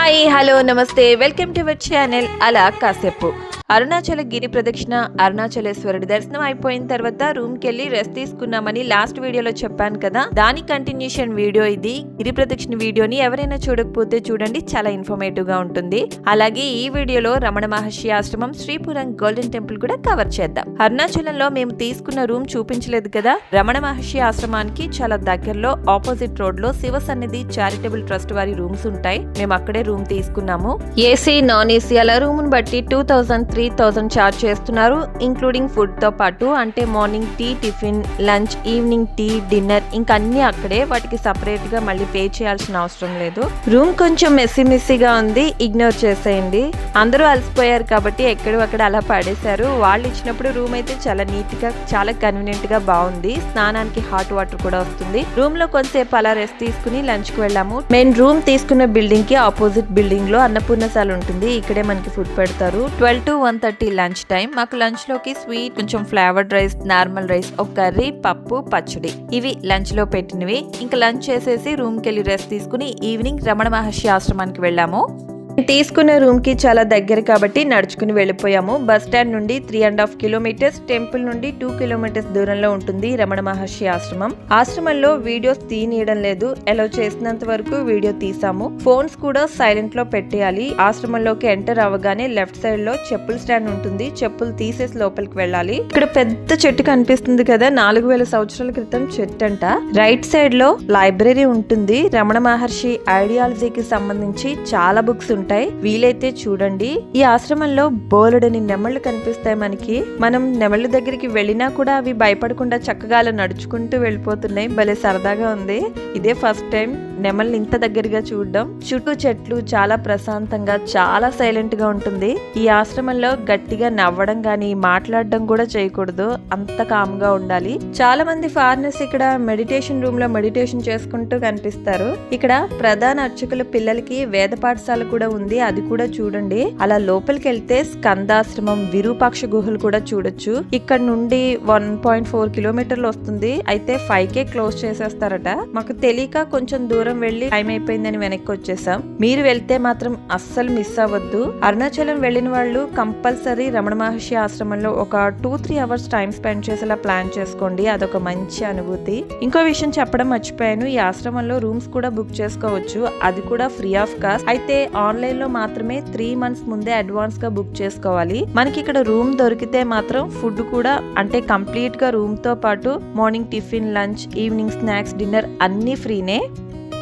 Hi hello నమస్తే. Welcome to our channel అలా కాసేపు. అరుణాచల గిరి ప్రదక్షిణ అరుణాచలేశ్వరుడి దర్శనం అయిపోయిన తర్వాత రూమ్కి వెళ్ళి రెస్ట్ తీసుకున్నామని లాస్ట్ వీడియోలో చెప్పాను కదా. దాని కంటిన్యూషన్ వీడియో ఇది. గిరి ప్రదక్షిణ వీడియోని ఎవరైనా చూడకపోతే చూడండి. చాలా ఇన్ఫర్మేటివ్గా ఉంటుంది. అలాగే ఈ వీడియోలో రమణ మహర్షి ఆశ్రమం శ్రీపురం గోల్డెన్ టెంపుల్ కూడా కవర్ చేద్దాం. అరుణాచలంలో మేము తీసుకున్న రూమ్ చూపించలేదు కదా. రమణ మహర్షి ఆశ్రమానికి చాలా దగ్గరలో ఆపోజిట్ రోడ్లో శివ సన్నిధి చారిటబుల్ ట్రస్ట్ వారి రూమ్స్ ఉంటాయి. మేము అక్కడే రూమ్ తీసుకున్నాము. ఏసీ నాన్ ఏసీ అలా రూమ్ బట్టి two thousand three three thousand charge చేస్తున్నారు ఇంక్లూడింగ్ ఫుడ్తో పాటు అంటే morning tea tiffin lunch evening tea dinner ఇంకా అన్ని అక్కడే. వాటికి సపరేట్గా మళ్ళీ పే చేయాల్సిన అవసరం లేదు. రూమ్ కొంచెం మెస్సీ మెస్సీగా ఉంది ఇగ్నోర్ చేసేయండి. అందరూ అలసిపోయారు కాబట్టి ఎక్కడో అక్కడ అలా పడేశారు. వాళ్ళు ఇచ్చినప్పుడు రూమ్ అయితే చాలా నీట్గా చాలా కన్వీనియంట్గా బాగుంది. స్నానానికి హాట్ వాటర్ కూడా వస్తుంది. రూమ్లో కొంతసేపు అలా రెస్ట్ తీసుకుని లంచ్కి వెళ్ళాము. మెయిన్ రూమ్ తీసుకున్న బిల్డింగ్కి ఆపోజిట్ బిల్డింగ్లో అన్నపూర్ణశాల ఉంటుంది. ఇక్కడే మనకి ఫుడ్ పెడతారు. Twelve to one thirty lunch time మాకు లంచ్లోకి స్వీట్ కొంచెం ఫ్లేవర్డ్ రైస్ నార్మల్ రైస్ ఒక కర్రీ పప్పు పచ్చడి. ఇవి లంచ్లో పెట్టినవి. ఇంకా లంచ్ చేసేసి రూమ్కి వెళ్ళి రెస్ట్ తీసుకుని ఈవినింగ్ రమణ మహర్షి ఆశ్రమానికి వెళ్ళాము. తీసుకున్న రూమ్కి చాలా దగ్గర కాబట్టి నడుచుకుని వెళ్ళిపోయాము. బస్ స్టాండ్ నుండి three and half kilometres temple నుండి టూ కిలోమీటర్స్ దూరంలో ఉంటుంది రమణ మహర్షి ఆశ్రమం. ఆశ్రమంలో వీడియోస్ తీయనీయడం లేదు. ఎలా చేసినంత వరకు వీడియో తీసాము. ఫోన్స్ కూడా సైలెంట్లో పెట్టేయాలి. ఆశ్రమంలోకి ఎంటర్ అవ్వగానే లెఫ్ట్ సైడ్లో చెప్పుల స్టాండ్ ఉంటుంది. చెప్పులు తీసేసి లోపలికి వెళ్ళాలి. ఇక్కడ పెద్ద చెట్టు కనిపిస్తుంది కదా నాలుగు వేల సంవత్సరాల క్రితం చెట్టు అంట. రైట్ సైడ్లో లైబ్రరీ ఉంటుంది. రమణ మహర్షి ఐడియాలజీకి సంబంధించి చాలా బుక్స్ ఉంటాయి. వీలైతే చూడండి. ఈ ఆశ్రమంలో బోలెడని నెమళ్ళు కనిపిస్తాయి మనకి. మనం నెమళ్ళ దగ్గరికి వెళ్ళినా కూడా అవి భయపడకుండా చక్కగా అలా నడుచుకుంటూ వెళ్ళిపోతున్నాయి. భలే సరదాగా ఉంది. ఇదే ఫస్ట్ టైం నెమల్ని ఇంత దగ్గరగా చూడడం. చుట్టూ చెట్లు చాలా ప్రశాంతంగా చాలా సైలెంట్గా ఉంటుంది. ఈ ఆశ్రమంలో గట్టిగా నవ్వడం గాని మాట్లాడడం కూడా చేయకూడదు. అంత కామ్గా ఉండాలి. చాలా మంది ఫారినర్స్ ఇక్కడ మెడిటేషన్ రూమ్లో మెడిటేషన్ చేసుకుంటూ కనిపిస్తారు. ఇక్కడ ప్రధాన అర్చకుల పిల్లలకి వేద పాఠశాల కూడా ఉంది అది కూడా చూడండి. అలా లోపలికి వెళ్తే స్కందాశ్రమం విరూపాక్ష గుహలు కూడా చూడొచ్చు. ఇక్కడ నుండి వన్ పాయింట్ ఫోర్ కిలోమీటర్లు వస్తుంది. అయితే ఫైవ్ కే క్లోజ్ చేసేస్తారట. మాకు తెలియక కొంచెం దూరం వెళ్ళి టైం అయిపోయిందని వెనక్కి వచ్చేసాం. మీరు వెళ్తే మాత్రం అస్సలు మిస్ అవ్వద్దు. అరుణాచలం వెళ్ళిన వాళ్ళు కంపల్సరీ రమణ మహర్షి ఆశ్రమంలో ఒక two three hours time spend చేసేలా ప్లాన్ చేసుకోండి. అదొక మంచి అనుభూతి. ఇంకో విషయం చెప్పడం మర్చిపోయాను. ఈ ఆశ్రమంలో రూమ్స్ కూడా బుక్ చేసుకోవచ్చు. అది కూడా ఫ్రీ ఆఫ్ కాస్ట్. అయితే ఆన్లైన్ లో మాత్రమే త్రీ మంత్స్ ముందే అడ్వాన్స్గా బుక్ చేసుకోవాలి. మనకి ఇక్కడ రూమ్ దొరికితే మాత్రం ఫుడ్ కూడా అంటే కంప్లీట్గా రూమ్తో పాటు morning tiffin lunch evening snacks dinner అన్ని ఫ్రీనే.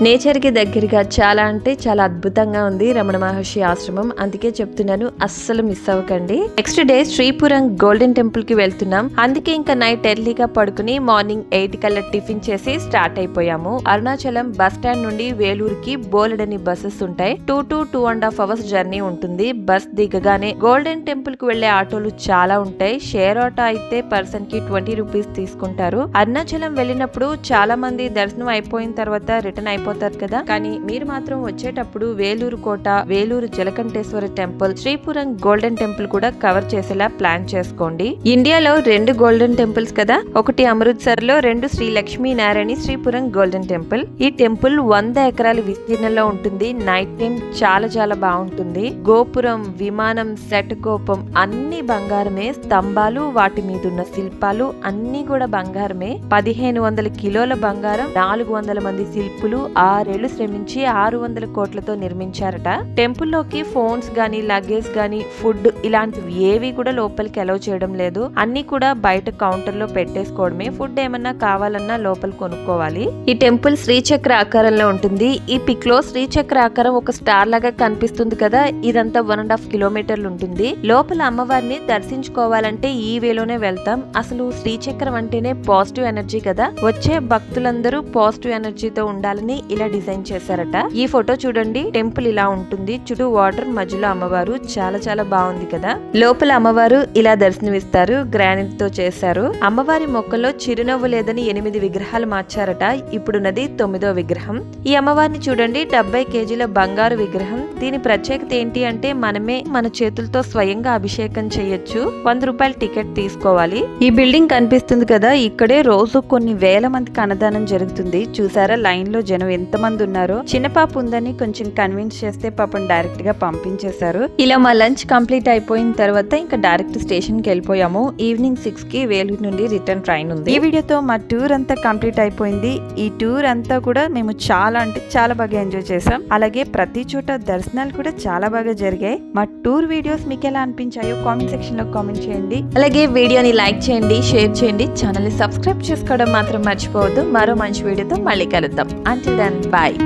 నేచర్కి దగ్గరగా చాలా అంటే చాలా అద్భుతంగా ఉంది రమణ మహర్షి ఆశ్రమం. అందుకే చెప్తున్నాను అస్సలు మిస్ అవ్వకండి. నెక్స్ట్ డే శ్రీపురం గోల్డెన్ టెంపుల్కి వెళ్తున్నాం. అందుకే ఇంకా నైట్ ఎర్లీగా పడుకుని మార్నింగ్ ఎయిట్ కల్లా టిఫిన్ చేసి స్టార్ట్ అయిపోయాము. అరుణాచలం బస్ స్టాండ్ నుండి వేలూరుకి బోలెడని బస్సెస్ ఉంటాయి. Two to two and half hours journey ఉంటుంది. బస్ దిగగానే గోల్డెన్ టెంపుల్కి వెళ్ళే ఆటోలు చాలా ఉంటాయి. షేర్ ఆటో అయితే పర్సన్కి ట్వంటీ రూపీస్ తీసుకుంటారు. అరుణాచలం వెళ్ళినప్పుడు చాలా మంది దర్శనం అయిపోయిన తర్వాత రిటర్న్ వెళ్ళిపోతారు కదా? కానీ మీరు మాత్రం వచ్చేటప్పుడు వేలూరు కోట Vellore Jalakanteswara temple Sripuram golden temple కూడా కవర్ చేసేలా ప్లాన్ చేసుకోండి. ఇండియాలో రెండు గోల్డెన్ టెంపుల్స్ కదా? ఒకటి అమృత్సర్లో రెండు శ్రీ లక్ష్మీ నారాయణ శ్రీపురం గోల్డెన్ టెంపుల్. ఈ టెంపుల్ వంద ఎకరాల విస్తీర్ణంలో ఉంటుంది. నైట్ టైం చాలా చాలా బాగుంటుంది. గోపురం విమానం శటకోపం అన్ని బంగారమే. స్తంభాలు వాటి మీద ఉన్న శిల్పాలు అన్ని కూడా బంగారమే. పదిహేను వందల కిలోల బంగారం నాలుగు వందల మంది శిల్పులు ఆరేళ్ళు శ్రమించి ఆరు వందల కోట్లతో నిర్మించారట. టెంపుల్లోకి ఫోన్స్ గానీ లగేజ్ గానీ ఫుడ్ ఇలాంటివి ఏవి కూడా లోపలికి అలౌ చేయడం లేదు. అన్ని కూడా బయట కౌంటర్లో పెట్టేసుకోవడమే. ఫుడ్ ఏమన్నా కావాలన్నా లోపల కొనుక్కోవాలి. ఈ టెంపుల్ శ్రీచక్ర ఆకారంలో ఉంటుంది. ఈ పిక్లో శ్రీచక్ర ఆకారం ఒక స్టార్ లాగా కనిపిస్తుంది కదా. ఇదంతా వన్ అండ్ హాఫ్ కిలోమీటర్లు ఉంటుంది. లోపల అమ్మవారిని దర్శించుకోవాలంటే ఈ వేలోనే వెళ్తాం. అసలు శ్రీచక్రం అంటేనే పాజిటివ్ ఎనర్జీ కదా. వచ్చే భక్తులందరూ పాజిటివ్ ఎనర్జీతో ఉండాలని ఇలా డిజైన్ చేశారట. ఈ ఫోటో చూడండి. టెంపుల్ ఇలా ఉంటుంది. చుట్టూ వాటర్ మధ్యలో అమ్మవారు. చాలా చాలా బాగుంది కదా. లోపల అమ్మవారు ఇలా దర్శనమిస్తారు. గ్రానైట్తో చేశారు. అమ్మవారి మొక్కలో చిరునవ్వు లేదని ఎనిమిది విగ్రహాలు మార్చారట. ఇప్పుడున్నది తొమ్మిదో విగ్రహం. ఈ అమ్మవారిని చూడండి. డెబ్బై కేజీల బంగారు విగ్రహం. దీని ప్రత్యేకత ఏంటి అంటే మనమే మన చేతులతో స్వయంగా అభిషేకం చేయొచ్చు. వంద రూపాయల టికెట్ తీసుకోవాలి. ఈ బిల్డింగ్ కనిపిస్తుంది కదా. ఇక్కడే రోజు కొన్ని వేల మందికి అన్నదానం జరుగుతుంది. చూసారా? లైన్లో జనం ఎంతమంది ఉన్నారో చిన్న పాప ఉందని కొంచెం కన్విన్స్ చేస్తే పాపం డైరెక్ట్గా పంపించేశారు. ఇలా మా లంచ్ కంప్లీట్ అయిపోయిన తర్వాత ఇంకా డైరెక్ట్ స్టేషన్కి వెళ్ళిపోయాము. ఈవినింగ్ సిక్స్కి వేలూరు నుండి రిటర్న్ ట్రైన్ ఉంది. ఈ వీడియోతో మా టూర్ అంతా కంప్లీట్ అయిపోయింది. ఈ టూర్ అంతా కూడా మేము చాలా అంటే చాలా బాగా ఎంజాయ్ చేసాం అలాగే ప్రతి చోట దర్శనాలు కూడా చాలా బాగా జరిగాయి. మా టూర్ వీడియోస్ మీకు ఎలా అనిపించాయో కామెంట్ సెక్షన్లో కామెంట్ చేయండి. అలాగే వీడియోని లైక్ చేయండి షేర్ చేయండి. ఛానల్ని సబ్స్క్రైబ్ చేసుకోవడం మాత్రం మర్చిపోవద్దు. మరో మంచి వీడియోతో మళ్ళీ కలుద్దాం. అంటే దెన్ బాయ్